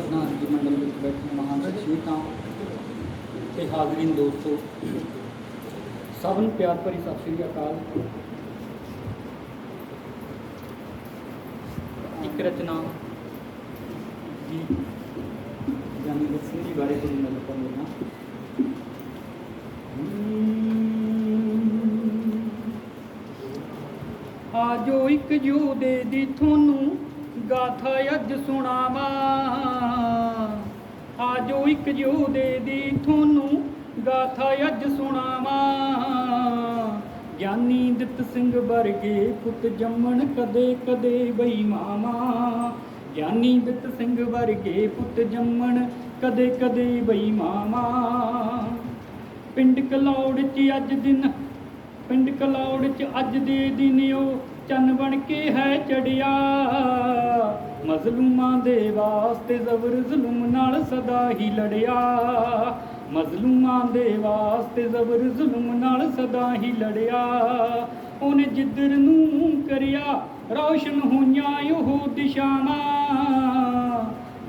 ਪ੍ਰਧਾਨ ਜੀ ਮੰਡਲ ਵਿੱਚ ਬੈਠੇ ਮਹਾਨ ਸ਼ਖਸੀਅਤਾਂ ਤੇ ਹਾਜ਼ਰੀਨ ਦੋਸਤੋ ਸਭ ਨੂੰ ਪਿਆਰ ਭਰੀ ਸਤਿ ਸ੍ਰੀ ਅਕਾਲ। ਇੱਕ ਰਚਨਾ। ਜੀ ਜਾਨੀ ਸਿੰਘ ਜੀ ਬਾਰੇ ਤੁਹਾਨੂੰ ਮੈਂ ਦੱਸਣਾ ਆਜੋ ਇੱਕ ਜੋਦੇ ਦੀ ਤੁਹਾਨੂੰ ਗਾਥਾ ਅੱਜ ਸੁਣਾਵਾਂ। ਆਜੋ ਇੱਕ ਜੋਦੇ ਦੀ ਤੁਹਾਨੂੰ ਗਾਥਾ ਅੱਜ ਸੁਣਾਵਾਂ। ਗਿਆਨੀ ਦਿੱਤ ਸਿੰਘ ਵਰਗੇ ਪੁੱਤ ਜੰਮਣ ਕਦੇ ਕਦੇ ਬਈਮਾਮਾ ਗਿਆਨੀ ਦਿੱਤ ਸਿੰਘ ਵਰਗੇ ਪੁੱਤ ਜੰਮਣ ਕਦੇ ਕਦੇ ਬਈ ਬਈਮਾਮਾ ਪਿੰਡ ਕਲੌੜ 'ਚ ਅੱਜ ਦਿਨ ਪਿੰਡ ਕਲੌੜ 'ਚ ਅੱਜ ਦੇ ਦਿਨ ਉਹ ਚੰਨ ਬਣ ਕੇ ਹੈ ਚੜਿਆ। ਮਜ਼ਲੂਮਾਂ ਦੇ ਵਾਸਤੇ ਜ਼ਬਰ ਜ਼ੁਲਮ ਨਾਲ ਸਦਾ ਹੀ ਲੜਿਆ। ਮਜ਼ਲੂਮਾਂ ਦੇ ਵਾਸਤੇ ਜ਼ਬਰ ਜ਼ੁਲਮ ਨਾਲ ਸਦਾ ਹੀ ਲੜਿਆ। ਉਹਨੇ ਜਿੱਦਰ ਨੂੰ ਕਰਿਆ, ਰੌਸ਼ਨ ਹੋਈਆਂ ਉਹ ਦਿਸ਼ਾਵਾਂ।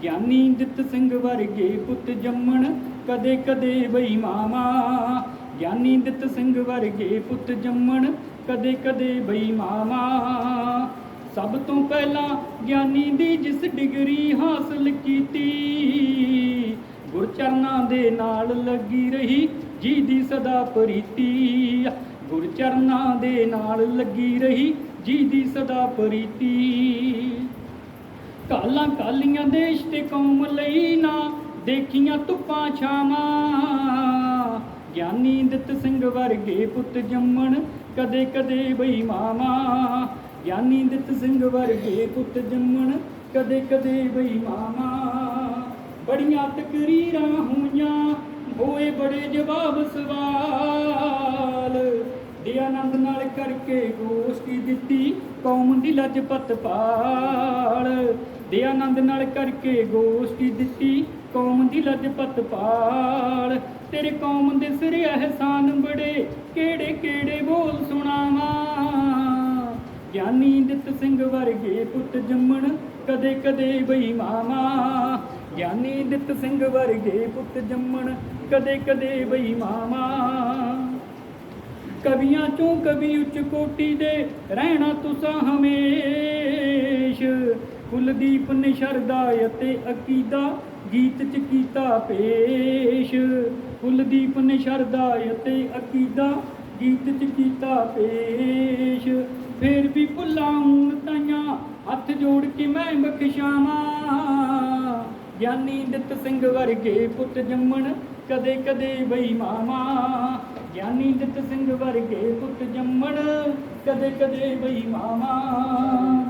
ਗਿਆਨੀ ਦਿੱਤ ਸਿੰਘ ਵਰਗੇ ਪੁੱਤ ਜੰਮਣ ਕਦੇ ਕਦੇ ਬਈ ਬਈਮਾਮਾ ਗਿਆਨੀ ਦਿੱਤ ਸਿੰਘ ਵਰਗੇ ਪੁੱਤ ਜੰਮਣ ਕਦੇ ਕਦੇ ਬਈ ਬਈਮਾਮਾ ਸਭ ਤੋਂ ਪਹਿਲਾਂ ਗਿਆਨੀ ਦੀ ਜਿਸ ਡਿਗਰੀ ਹਾਸਲ ਕੀਤੀ, ਗੁਰਚਰਨਾਂ ਦੇ ਨਾਲ ਲੱਗੀ ਰਹੀ ਜੀ ਦੀ ਸਦਾ ਪ੍ਰੀਤੀ। ਗੁਰਚਰਨਾਂ ਦੇ ਨਾਲ ਲੱਗੀ ਰਹੀ ਜੀ ਦੀ ਸਦਾ ਪ੍ਰੀਤੀ। ਕਾਲਾਂ ਕਾਲੀਆਂ ਦੇਸ਼ ਤੇ ਕੌਮ ਲਈ ਨਾ ਦੇਖੀਆਂ ਧੁੱਪਾਂ ਛਾਵਾਂ। ਗਿਆਨੀ ਦਿੱਤ ਸਿੰਘ ਵਰਗੇ ਪੁੱਤ ਜੰਮਣ। ਕਦੇ ਕਦੇ ਬਈ ਮਾਮਾ, ਗਿਆਨੀ ਦਿੱਤ ਸਿੰਘ ਵਰਗੇ ਪੁੱਤ ਜੰਮਣ। ਕਦੇ ਕਦੇ ਬਈ ਮਾਮਾ, ਬੜੀਆਂ ਤਕਰੀਰਾਂ ਹੋਈਆਂ, ਹੋਏ ਬੜੇ ਜਵਾਬ ਸਵਾਲ। ਦੇ ਆਨੰਦ ਨਾਲ ਕਰਕੇ ਗੋਸ਼ਟੀ ਦਿੱਤੀ ਕੌਮ ਦੀ ਲਜਪਤ ਪਾਲ। ਦੇ ਆਨੰਦ ਨਾਲ ਕਰਕੇ ਗੋਸ਼ਟੀ ਦਿੱਤੀ ਕੌਮ ਦੀ ਲਜਪਤ ਪਾਲ ਤੇਰੇ ਕੌਮ ਦੇ ਸਿਰ ਅਹਿਸਾਨ ਬੜੇ। ਕਿਹੜੇ ਕਿਹੜੇ ਬੋਲ ਸੁਣਾਵਾਂ। ਗਿਆਨੀ ਦਿੱਤ ਸਿੰਘ ਵਰਗੇ ਪੁੱਤ ਜੰਮਣ ਕਦੇ ਕਦੇ ਬਈ ਮਾਮਾ ਗਿਆਨੀ ਦਿੱਤ ਸਿੰਘ ਵਰਗੇ ਪੁੱਤ ਜੰਮਣ ਕਦੇ ਕਦੇ ਬਈ ਮਾਮਾ ਕਵੀਆਂ ਚੋਂ ਕਵੀ ਉੱਚ ਕੋਟੀ ਦੇ ਰਹਿਣਾ ਤੁਸਾਂ ਹਮੇਸ਼। ਕੁਲਦੀਪ ਨੇ ਸ਼ਰਦਾ ਅਤੇ ਅਕੀਦਾ ਗੀਤ ਚ ਕੀਤਾ ਪੇਸ਼। ਕੁਲਦੀਪ ਨੇ ਸ਼ਰਦਾ ਅਤੇ ਅਕੀਦਾ ਗੀਤ ਚ ਕੀਤਾ ਪੇਸ਼। ਫੇਰ ਵੀ ਭੁੱਲਾਂ ਹੁਣ ਤਾਈਆਂ, ਹੱਥ ਜੋੜ ਕੇ ਮੈਂ ਬਖਸ਼ਾਵਾਂ। ਗਿਆਨੀ ਦਿੱਤ ਸਿੰਘ ਵਰਗੇ ਪੁੱਤ ਜੰਮਣ ਕਦੇ ਕਦੇ ਬਈ ਮਾਮਾ ਗਿਆਨੀ ਦਿੱਤ ਸਿੰਘ ਵਰਗੇ ਪੁੱਤ ਜੰਮਣ। ਕਦੇ ਕਦੇ ਬਈ ਮਾਮਾ